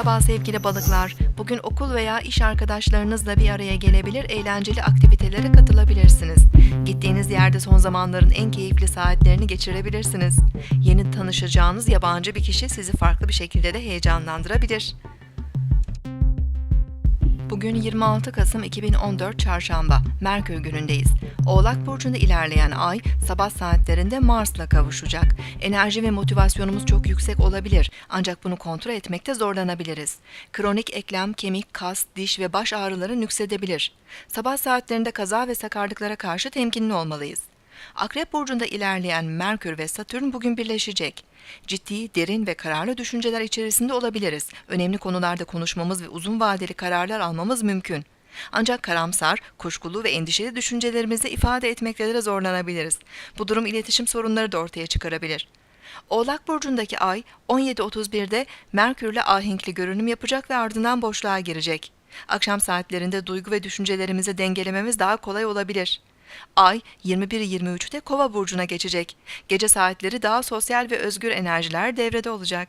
Merhaba sevgili balıklar. Bugün okul veya iş arkadaşlarınızla bir araya gelebilir, eğlenceli aktivitelere katılabilirsiniz. Gittiğiniz yerde son zamanların en keyifli saatlerini geçirebilirsiniz. Yeni tanışacağınız yabancı bir kişi sizi farklı bir şekilde de heyecanlandırabilir. Bugün 26 Kasım 2014 Çarşamba, Merkür günündeyiz. Oğlak Burcu'nda ilerleyen ay sabah saatlerinde Mars'la kavuşacak. Enerji ve motivasyonumuz çok yüksek olabilir ancak bunu kontrol etmekte zorlanabiliriz. Kronik eklem, kemik, kas, diş ve baş ağrıları nüksedebilir. Sabah saatlerinde kaza ve sakarlıklara karşı temkinli olmalıyız. Akrep burcunda ilerleyen Merkür ve Satürn bugün birleşecek. Ciddi, derin ve kararlı düşünceler içerisinde olabiliriz. Önemli konularda konuşmamız ve uzun vadeli kararlar almamız mümkün. Ancak karamsar, kuşkulu ve endişeli düşüncelerimizi ifade etmekte de zorlanabiliriz. Bu durum iletişim sorunları da ortaya çıkarabilir. Oğlak burcundaki ay 17.31'de Merkürle ahenkli görünüm yapacak ve ardından boşluğa girecek. Akşam saatlerinde duygu ve düşüncelerimizi dengelememiz daha kolay olabilir. Ay 21.23'te Kova burcuna geçecek. Gece saatleri daha sosyal ve özgür enerjiler devrede olacak.